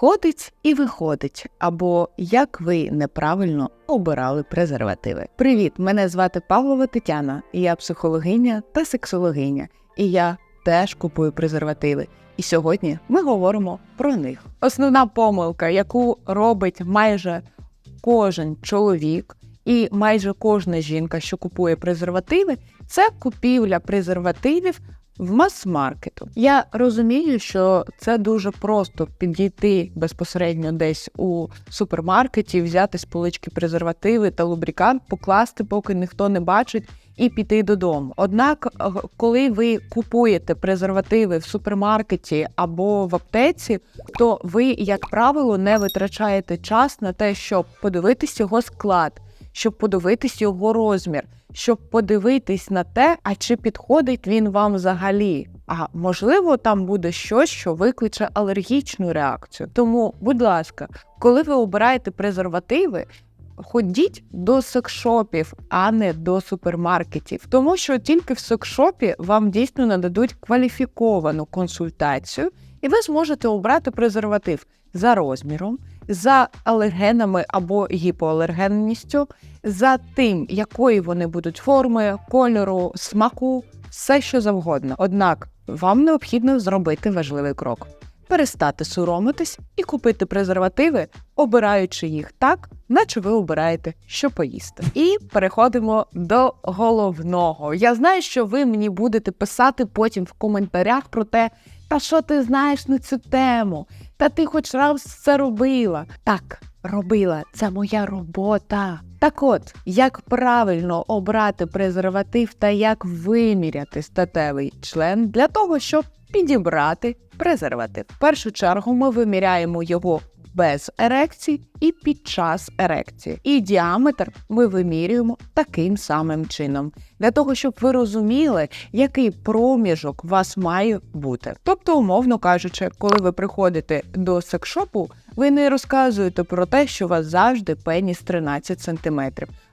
Входить і виходить, або як ви неправильно обирали презервативи. Привіт! Мене звати Павлова Тетяна, я психологиня та сексологиня, і я теж купую презервативи. І сьогодні ми говоримо про них. Основна помилка, яку робить майже кожен чоловік і майже кожна жінка, що купує презервативи, це купівля презервативів в мас-маркету. Я розумію, що це дуже просто підійти безпосередньо десь у супермаркеті, взяти з полички презервативи та лубрикант, покласти, поки ніхто не бачить. І піти додому. Однак, коли ви купуєте презервативи в супермаркеті або в аптеці, то ви, як правило, не витрачаєте час на те, щоб подивитись його склад, щоб подивитись його розмір, щоб подивитись на те, а чи підходить він вам взагалі. А можливо, там буде щось, що викличе алергічну реакцію. Тому, будь ласка, коли ви обираєте презервативи, ходіть до секшопів, а не до супермаркетів, тому що тільки в секшопі вам дійсно нададуть кваліфіковану консультацію, і ви зможете обрати презерватив за розміром, за алергенами або гіпоалергенністю, за тим, якої вони будуть форми, кольору, смаку, все що завгодно. Однак вам необхідно зробити важливий крок. Перестати соромитись і купити презервативи, обираючи їх так, наче ви обираєте, що поїсти. І переходимо до головного. Я знаю, що ви мені будете писати потім в коментарях про те, та що ти знаєш на цю тему, та ти хоч раз це робила. Так, робила, це моя робота. Так от, як правильно обрати презерватив та як виміряти статевий член для того, щоб підібрати презерватив. В першу чергу ми виміряємо його без ерекції і під час ерекції. І діаметр ми вимірюємо таким самим чином, для того, щоб ви розуміли, який проміжок у вас має бути. Тобто, умовно кажучи, коли ви приходите до секшопу, ви не розказуєте про те, що у вас завжди пеніс 13 см.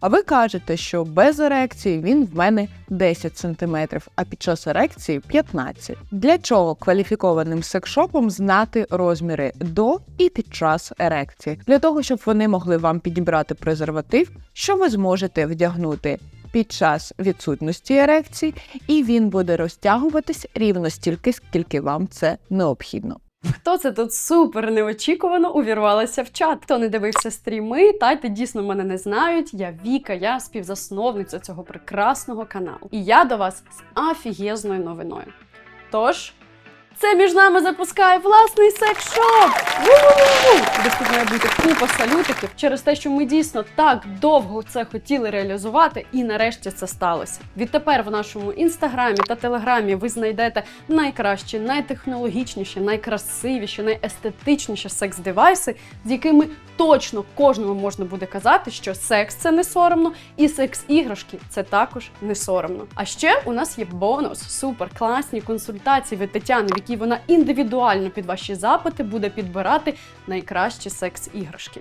А ви кажете, що без ерекції він в мене 10 см, а під час ерекції 15 Для чого кваліфікованим секшопом знати розміри до і під час ерекції? Для того, щоб вони могли вам підібрати презерватив, що ви зможете вдягнути. Під час відсутності ерекції, і він буде розтягуватись рівно стільки, скільки вам це необхідно. Хто це тут супер неочікувано увірвалася в чат? Хто не дивився стріми, тайти дійсно мене не знають. Я Віка, я співзасновниця цього прекрасного каналу. І я до вас з афігезною новиною. Тож. Це між нами запускає власний секс-шоп! Де тут має бути купа салютиків через те, що ми дійсно так довго це хотіли реалізувати, і нарешті це сталося. Відтепер в нашому інстаграмі та телеграмі ви знайдете найкращі, найтехнологічніші, найкрасивіші, найестетичніші секс-девайси, з якими точно кожному можна буде казати, що секс це не соромно, і секс-іграшки це також не соромно. А ще у нас є бонус, супер класні консультації від Тетяни, якій вона індивідуально під ваші запити буде підбирати найкращі секс-іграшки.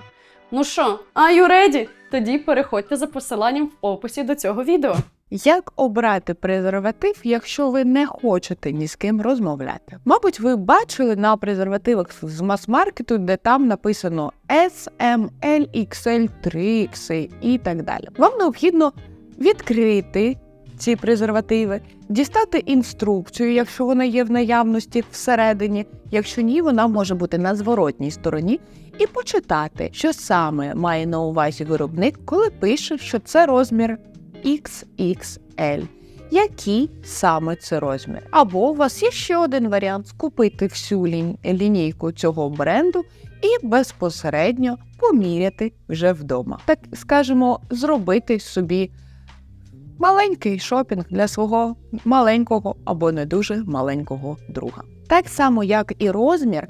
Ну що, are you ready? Тоді переходьте за посиланням в описі до цього відео. Як обрати презерватив, якщо ви не хочете ні з ким розмовляти? Мабуть, ви бачили на презервативах з мас-маркету, де там написано S, M, L, XL, 3X і так далі. Вам необхідно відкрити ці презервативи, дістати інструкцію, якщо вона є в наявності всередині, якщо ні, вона може бути на зворотній стороні, і почитати, що саме має на увазі виробник, коли пише, що це розмір XXL. Який саме це розмір? Або у вас є ще один варіант скупити всю лінійку цього бренду і безпосередньо поміряти вже вдома. Так скажемо, зробити собі маленький шопінг для свого маленького або не дуже маленького друга. Так само, як і розмір.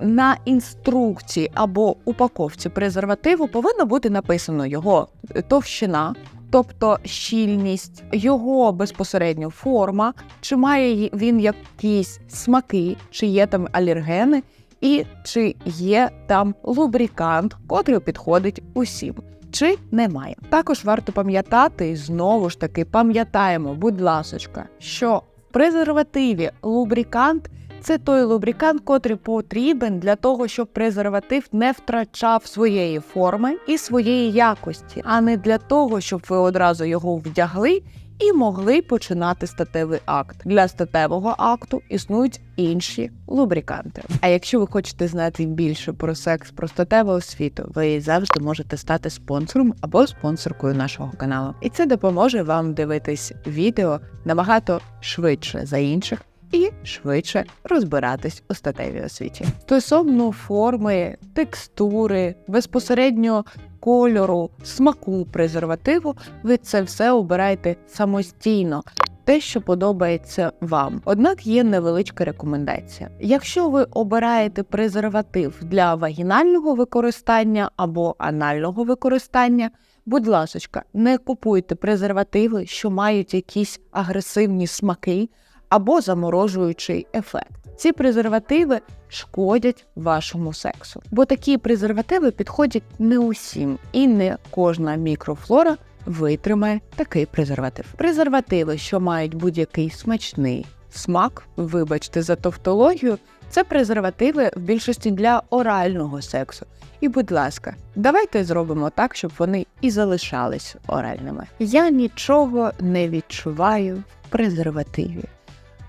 На інструкції або упаковці презервативу повинно бути написано його товщина, тобто щільність, його безпосередньо форма, чи має він якісь смаки, чи є там алергени, і чи є там лубрикант, котрий підходить усім. Чи немає. Також варто пам'ятати, і знову ж таки пам'ятаємо, будь ласочка, що в презервативі лубрикант Це той лубрикант, котрий потрібен для того, щоб презерватив не втрачав своєї форми і своєї якості, а не для того, щоб ви одразу його вдягли і могли починати статевий акт. Для статевого акту існують інші лубриканти. А якщо ви хочете знати більше про секс, про статеву освіту, ви завжди можете стати спонсором або спонсоркою нашого каналу. І це допоможе вам дивитись відео набагато швидше за інших. І швидше розбиратись у статевій освіті стосовно форми, текстури, безпосередньо кольору, смаку презервативу, ви це все обираєте самостійно. Те, що подобається вам. Однак є невеличка рекомендація. Якщо ви обираєте презерватив для вагінального використання або анального використання, будь ласочка, не купуйте презервативи, що мають якісь агресивні смаки або заморожуючий ефект. Ці презервативи шкодять вашому сексу, бо такі презервативи підходять не усім, і не кожна мікрофлора витримає такий презерватив. Презервативи, що мають будь-який смачний смак, вибачте за тавтологію, це презервативи в більшості для орального сексу. І, будь ласка, давайте зробимо так, щоб вони і залишались оральними. Я нічого не відчуваю в презервативі.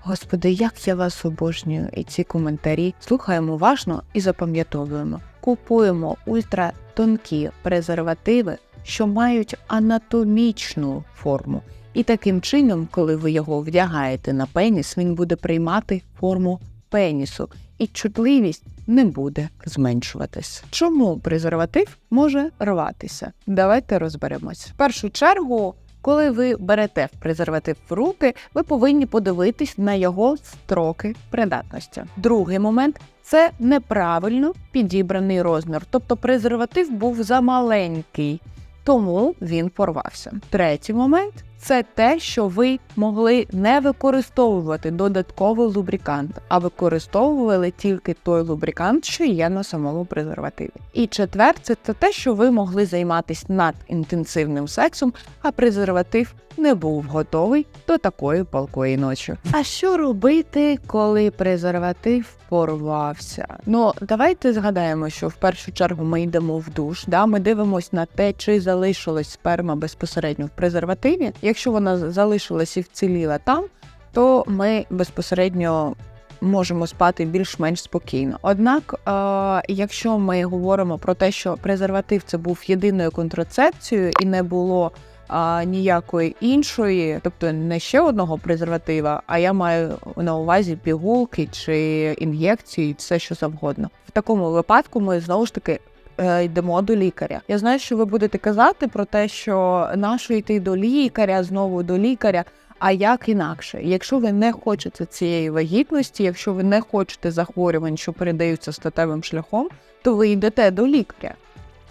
Господи, як я вас обожнюю і ці коментарі слухаємо уважно і запам'ятовуємо. Купуємо ультратонкі презервативи, що мають анатомічну форму. І таким чином, коли ви його вдягаєте на пеніс, він буде приймати форму пенісу, і чутливість не буде зменшуватись. Чому презерватив може рватися? Давайте розберемось. В першу чергу. Коли ви берете презерватив в руки, ви повинні подивитись на його строки придатності. Другий момент це неправильно підібраний розмір, тобто презерватив був замаленький, тому він порвався. Третій момент це те, що ви могли не використовувати додатковий лубрикант, а використовували тільки той лубрикант, що є на самому презервативі. І четверте, це те, що ви могли займатися надінтенсивним сексом, а презерватив не був готовий до такої палкої ночі. А що робити, коли презерватив порвався? Ну давайте згадаємо, що в першу чергу ми йдемо в душ. Да, ми дивимося на те, чи залишилась сперма безпосередньо в презервативі. Якщо вона залишилась і вціліла там, то ми безпосередньо. Можемо спати більш-менш спокійно. Однак, е, якщо ми говоримо про те, що презерватив це був єдиною контрацепцією і не було а, ніякої іншої, тобто не ще одного презерватива, а я маю на увазі пігулки чи ін'єкції, все що завгодно. В такому випадку ми знову ж таки. Е, Йдемо до лікаря. Я знаю, що ви будете казати про те, що нащо йти до лікаря, знову до лікаря. А як інакше, якщо ви не хочете цієї вагітності, якщо ви не хочете захворювань, що передаються статевим шляхом, то ви йдете до лікаря.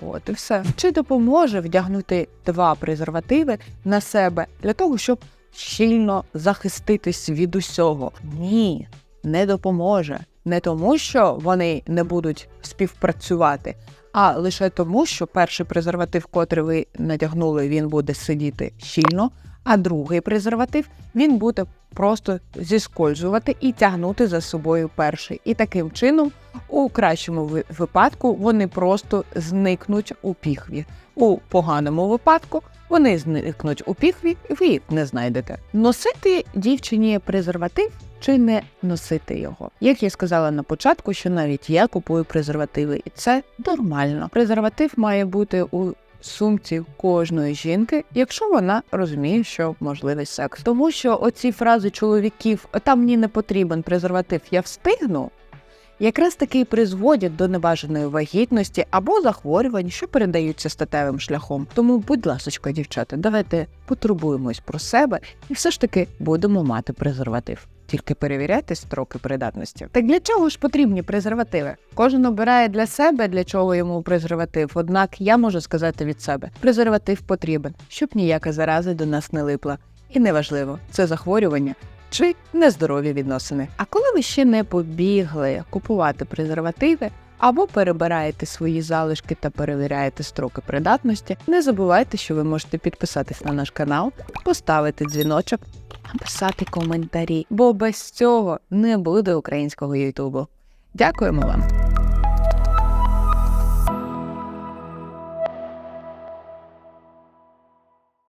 От і все. Чи допоможе вдягнути два презервативи на себе для того, щоб щільно захиститись від усього? Ні, не допоможе. Не тому, що вони не будуть співпрацювати, а лише тому, що перший презерватив, котрий ви надягнули, він буде сидіти щільно, а другий презерватив він буде просто зіскользувати і тягнути за собою перший. І таким чином, у кращому випадку, вони просто зникнуть у піхві. У поганому випадку вони зникнуть у піхві, і ви їх не знайдете. Носити дівчині презерватив чи не носити його. Як я сказала на початку, що навіть я купую презервативи, і це нормально. Презерватив має бути у сумці кожної жінки, якщо вона розуміє, що можливий секс. Тому що оці фрази чоловіків там мені не потрібен презерватив, я встигну. Якраз таки призводять до небажаної вагітності або захворювань, що передаються статевим шляхом. Тому, будь ласочка, дівчата, давайте потурбуємось про себе і все ж таки будемо мати презерватив. Тільки перевіряйте строки придатності. Так для чого ж потрібні презервативи? Кожен обирає для себе, для чого йому презерватив. Однак я можу сказати від себе: презерватив потрібен, щоб ніяка зараза до нас не липла. І неважливо, це захворювання чи нездорові відносини. А коли ви ще не побігли купувати презервативи, або перебираєте свої залишки та перевіряєте строки придатності, не забувайте, що ви можете підписатись на наш канал, поставити дзвіночок, написати коментарі, бо без цього не буде українського Ютубу. Дякуємо вам!